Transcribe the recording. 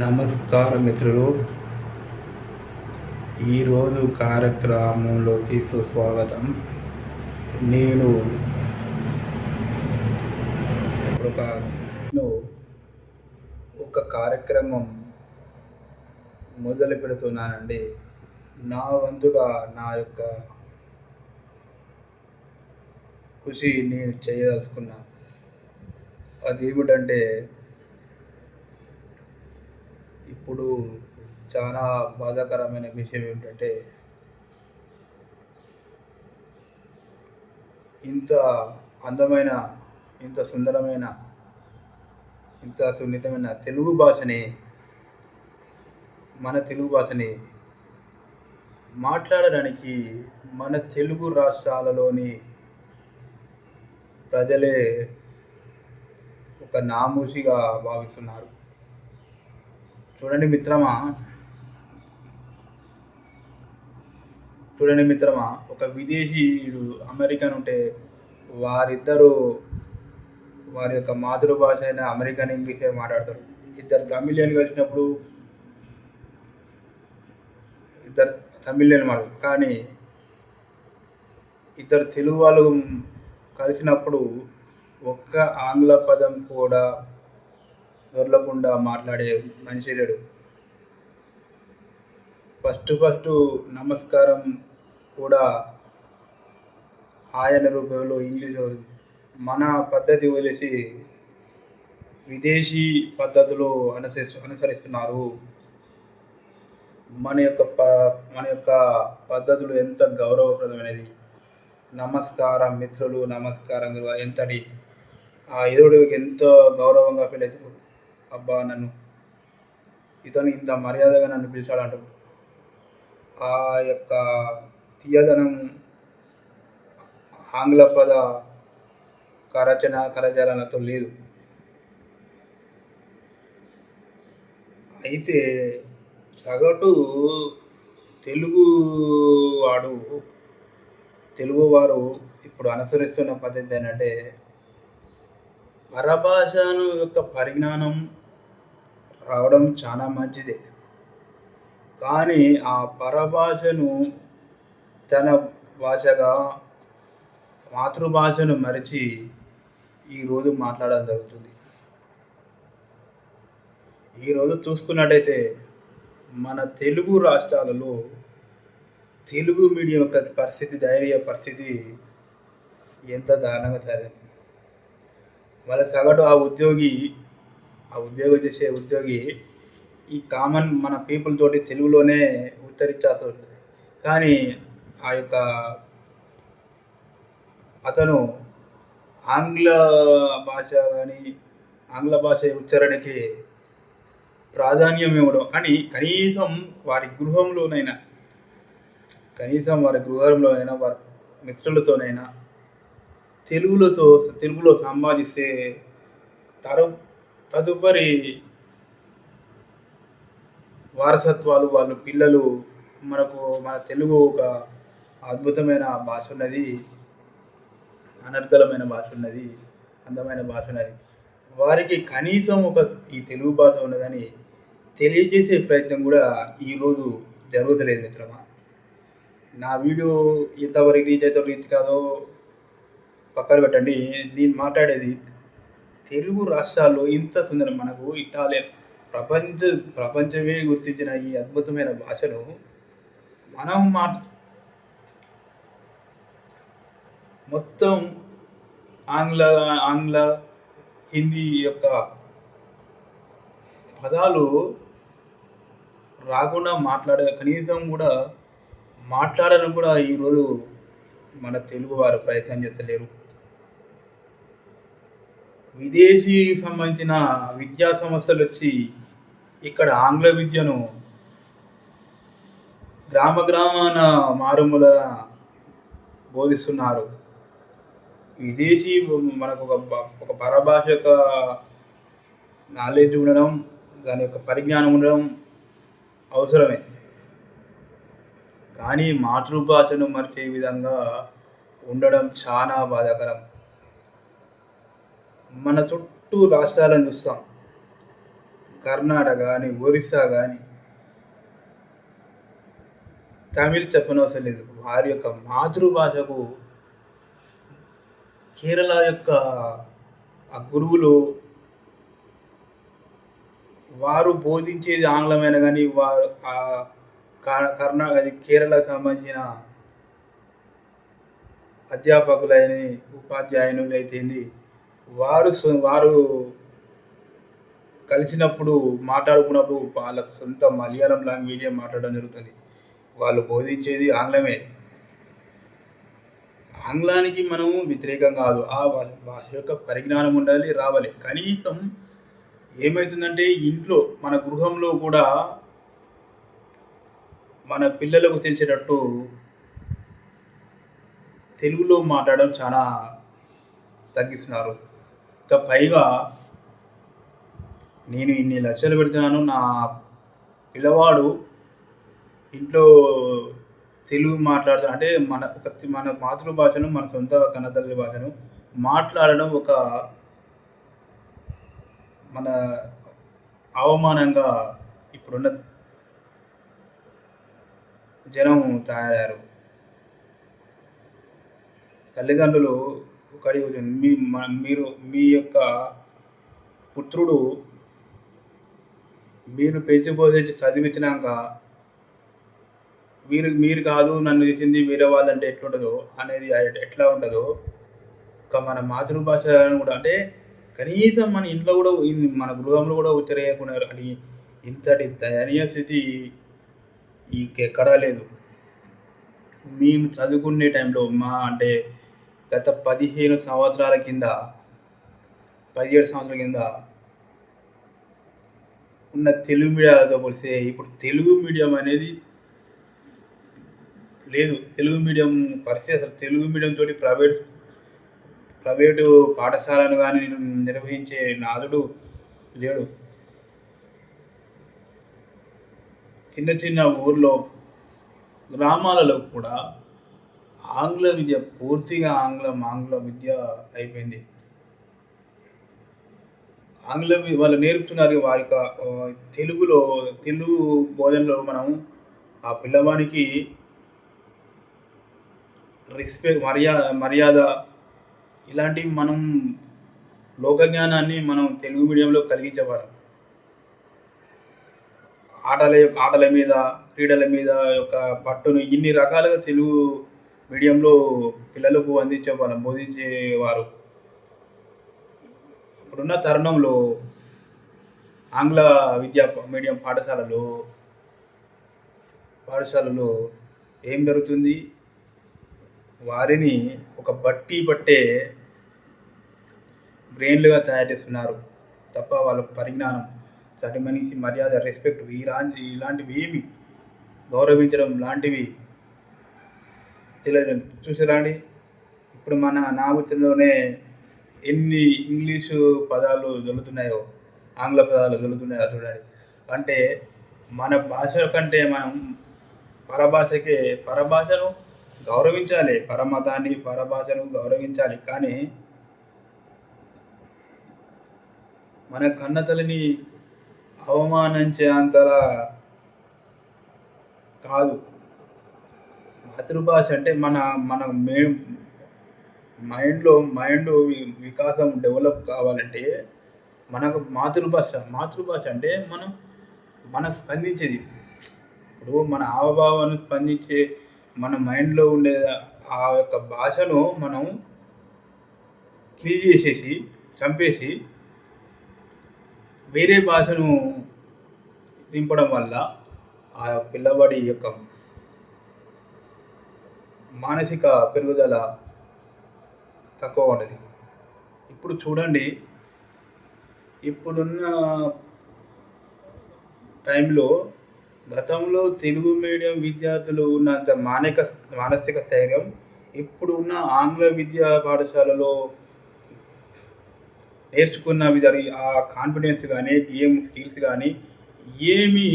నమస్కారం మిత్రులు ఈరోజు కార్యక్రమంలోకి సుస్వాగతం. నేను ఒక ఒక కార్యక్రమం మొదలు పెడుతున్నానండి. నా వంతుగా నా యొక్క కృషి నేను చేయదలుచుకున్నాను అది ఏమిటంటే ఇప్పుడు చాలా బాధాకరమైన విషయం ఏమిటంటే ఇంత అందమైన ఇంత సుందరమైన ఇంత సున్నితమైన తెలుగు భాషని మన తెలుగు భాషని మాట్లాడడానికి మన తెలుగు రాష్ట్రాలలోని ప్రజలే ఒక నామూషిగా భావిస్తున్నారు. చూడండి మిత్రమా. చూడండి మిత్రమా ఒక విదేశీయుడు అమెరికన్ ఉంటే వారిద్దరూ వారి యొక్క మాతృభాష అయిన అమెరికన్ ఇంగ్లీషే మాట్లాడతారు. ఇద్దరు తమిళియన్ కలిసినప్పుడు ఇద్దరు తమిళియన్ మాట్లాడతారు కానీ ఇద్దరు తెలుగు వాళ్ళు కలిసినప్పుడు ఒక్క ఆంగ్ల పదం కూడా దొరలకుండా మాట్లాడే మనిషి లేడు ఫస్ట్ ఫస్ట్ నమస్కారం కూడా ఆయన రూపంలో ఇంగ్లీష్ మన పద్ధతి వదిలేసి విదేశీ పద్ధతులు అనుసరి అనుసరిస్తున్నారు. మన యొక్క ప మన యొక్క పద్ధతులు ఎంత గౌరవప్రదమైనది. నమస్కారం మిత్రులు నమస్కారం ఎంతటి ఆ ఎదురుడికి ఎంతో గౌరవంగా ఫీల్ అబ్బా నన్ను. ఇతను ఇంత మర్యాదగా నన్ను పిలిచాడంట. ఆ యొక్క తీయదనం ఆంగ్ల పద కరచన కరచాలనతో లేదు. అయితే సగటు తెలుగు వాడు తెలుగువారు ఇప్పుడు అనుసరిస్తున్న పద్ధతి ఏంటంటే పరభాషను యొక్క పరిజ్ఞానం రావడం చాలా మంచిదే. కానీ ఆ పరభాషను తన భాషగా మాతృభాషను మరిచి ఈరోజు మాట్లాడడం జరుగుతుంది. ఈరోజు చూసుకున్నట్టయితే మన తెలుగు రాష్ట్రాలలో తెలుగు మీడియం యొక్క పరిస్థితి దయనీయ పరిస్థితి ఎంత దారుణంగా తయారైంది. వాళ్ళ సగటు ఆ ఉద్యోగి ఆ ఉద్యోగం చేసే ఉద్యోగి ఈ కామన్ మన పీపుల్ తోటి తెలుగులోనే ఉత్తరించాల్సి ఉంటుంది కానీ ఆ యొక్క అతను ఆంగ్ల భాష కానీ ఆంగ్ల భాష ఉచ్చారణకి ప్రాధాన్యం ఇవ్వడం. కానీ కనీసం వారి గృహంలోనైనా కనీసం వారి గృహంలోనైనా వారి మిత్రులతోనైనా తెలుగులతో తెలుగులో సంపాదిస్తే తరం తదుపరి వారసత్వాలు వాళ్ళ పిల్లలు మనకు మన తెలుగు ఒక అద్భుతమైన భాష ఉన్నది. అనర్గలమైన భాష ఉన్నది. అందమైన భాష ఉన్నది. వారికి కనీసం ఒక ఈ తెలుగు భాష ఉన్నదని తెలియజేసే ప్రయత్నం కూడా ఈరోజు జరుగుతలేదు మిత్రమా. నా వీడియో ఎంతవరకు రీచ్ అయితే రీచ్ కాదో పక్కన పెట్టండి. నేను మాట్లాడేది తెలుగు రాష్ట్రాల్లో ఇంత సుందరం మనకు ఇటాలియన్ ప్రపంచ ప్రపంచమే గుర్తించిన ఈ అద్భుతమైన భాషను మనం మా మొత్తం ఆంగ్ల ఆంగ్ల హిందీ యొక్క పదాలు రాకుండా మాట్లాడే కనీసం కూడా మాట్లాడడం కూడా ఈరోజు మన తెలుగు వారు ప్రయత్నం చేస్తలేరు. విదేశీ సంబంధించిన విద్యా సంస్థలు వచ్చి ఇక్కడ ఆంగ్ల విద్యను గ్రామ గ్రామాన మారుమూల బోధిస్తున్నారు. విదేశీ మనకు ఒక ఒక పరభాష యొక్క నాలెడ్జ్ ఉండడం దాని యొక్క పరిజ్ఞానం ఉండడం అవసరమే. కానీ మాతృభాషను మరిచే విధంగా ఉండడం చాలా బాధాకరం. మన చుట్టూ రాష్ట్రాలను చూస్తాం. కర్ణాటక కానీ ఒరిస్సా కానీ తమిళ్ చెప్పనవసరం లేదు. వారి యొక్క మాతృభాషకు కేరళ యొక్క ఆ గురువులు వారు బోధించేది ఆంగ్లమైన కానీ వారు ఆ కర్ణా అది కేరళకు సంబంధించిన అధ్యాపకులైన ఉపాధ్యాయులు అయితేంది వారు వారు కలిసినప్పుడు మాట్లాడుకున్నప్పుడు వాళ్ళ సొంత మలయాళం లాంగ్వేజే మాట్లాడడం జరుగుతుంది. వాళ్ళు బోధించేది ఆంగ్లమే. ఆంగ్లానికి మనము వ్యతిరేకం కాదు. ఆ భాష యొక్క పరిజ్ఞానం ఉండాలి రావాలి. కనీసం ఏమవుతుందంటే ఇంట్లో మన గృహంలో కూడా మన పిల్లలకు తెలిసేటట్టు తెలుగులో మాట్లాడడం చాలా తగ్గిస్తున్నారు. పైగా నేను ఇన్ని లక్షలు పెడుతున్నాను. నా పిల్లవాడు ఇంట్లో తెలుగు మాట్లాడుతూ అంటే మన మన మాతృభాషను మన సొంత కన్నతల్లి భాషను మాట్లాడడం ఒక మన అవమానంగా ఇప్పుడున్న జనం తయారయ్యారు. తల్లిదండ్రులు ఒకటి మీ మీరు మీ యొక్క పుత్రుడు మీరు పెంచి చదివించినాక మీరు మీరు కాదు నన్ను చేసింది వేరే వాళ్ళంటే ఎట్లుంటుందో అనేది ఎట్లా ఉంటుందో ఇంకా మన మాతృభాషను కూడా అంటే కనీసం మన ఇంట్లో కూడా మన గృహంలో కూడా ఉచ్చరేయకున్నారు అని ఇంతటి దయనీయ స్థితి ఇంకెక్కడా లేదు. మేము చదువుకునే టైంలో మా అంటే గత పదిహేను సంవత్సరాల కింద పదిహేడు సంవత్సరాల కింద ఉన్న తెలుగు మీడియాలతో పోలిస్తే ఇప్పుడు తెలుగు మీడియం అనేది లేదు. తెలుగు మీడియం పరిస్థితి అసలు తెలుగు మీడియం తోటి ప్రైవేట్ ప్రైవేటు పాఠశాలను కానీ నిర్వహించే నాదుడు లేడు. చిన్న చిన్న ఊర్లో గ్రామాలలో కూడా ఆంగ్ల విద్య పూర్తిగా ఆంగ్లం ఆంగ్ల విద్య అయిపోయింది. ఆంగ్ల వాళ్ళు నేర్పుతున్నారు వారి యొక్క తెలుగులో తెలుగు బోధనలో మనం ఆ పిల్లవానికి రెస్పెక్ట్ మర్యాద మర్యాద ఇలాంటివి మనం లోక జ్ఞానాన్ని మనం తెలుగు మీడియంలో కలిగించేవారు ఆటల ఆటల మీద క్రీడల మీద యొక్క పట్టును ఇన్ని రకాలుగా తెలుగు మీడియంలో పిల్లలకు అందించే వాళ్ళు బోధించేవారు ఇప్పుడున్న తరుణంలో ఆంగ్ల విద్యా మీడియం పాఠశాలలో పాఠశాలలో ఏం జరుగుతుంది? వారిని ఒక బట్టి పట్టే బ్రెయిన్లుగా తయారు చేస్తున్నారు. తప్ప వాళ్ళ పరిజ్ఞానం సటి మనిషి మర్యాద రెస్పెక్ట్ ఇలాంటి ఇలాంటివి ఏమి? గౌరవించడం లాంటివి తెలియదు చూసారా అండి? ఇప్పుడు మన నావచనలోనే ఎన్ని ఇంగ్లీషు పదాలు దొరుకుతున్నాయో ఆంగ్ల పదాలు దొరుకుతున్నాయో చూడండి. అంటే మన భాష కంటే మనం పరభాషకే పరభాషను గౌరవించాలి. పరమతాన్ని పరభాషను గౌరవించాలి. కానీ మన కన్నతల్లిని అవమానించే అంతలా కాదు. మాతృభాష అంటే మన మన మే మైండ్లో మైండ్ వికాసం డెవలప్ కావాలంటే మనకు మాతృభాష మాతృభాష అంటే మనం మన స్పందించేది. ఇప్పుడు మన హావభావాన్ని స్పందించే మన మైండ్లో ఉండే ఆ యొక్క భాషను మనం కిల్ చేసేసి చంపేసి వేరే భాషను దింపడం వల్ల ఆ పిల్లవాడి యొక్క మానసిక పెరుగుదల తక్కువ ఉంటుంది. ఇప్పుడు చూడండి ఇప్పుడున్న టైంలో గతంలో తెలుగు మీడియం విద్యార్థులు ఉన్నంత మానక మానసిక స్థైర్యం ఇప్పుడు ఉన్న ఆంగ్ల విద్యా పాఠశాలలో నేర్చుకున్న విధానం ఆ కాన్ఫిడెన్స్ కానీ గేమ్ స్కిల్స్ కానీ ఏమీ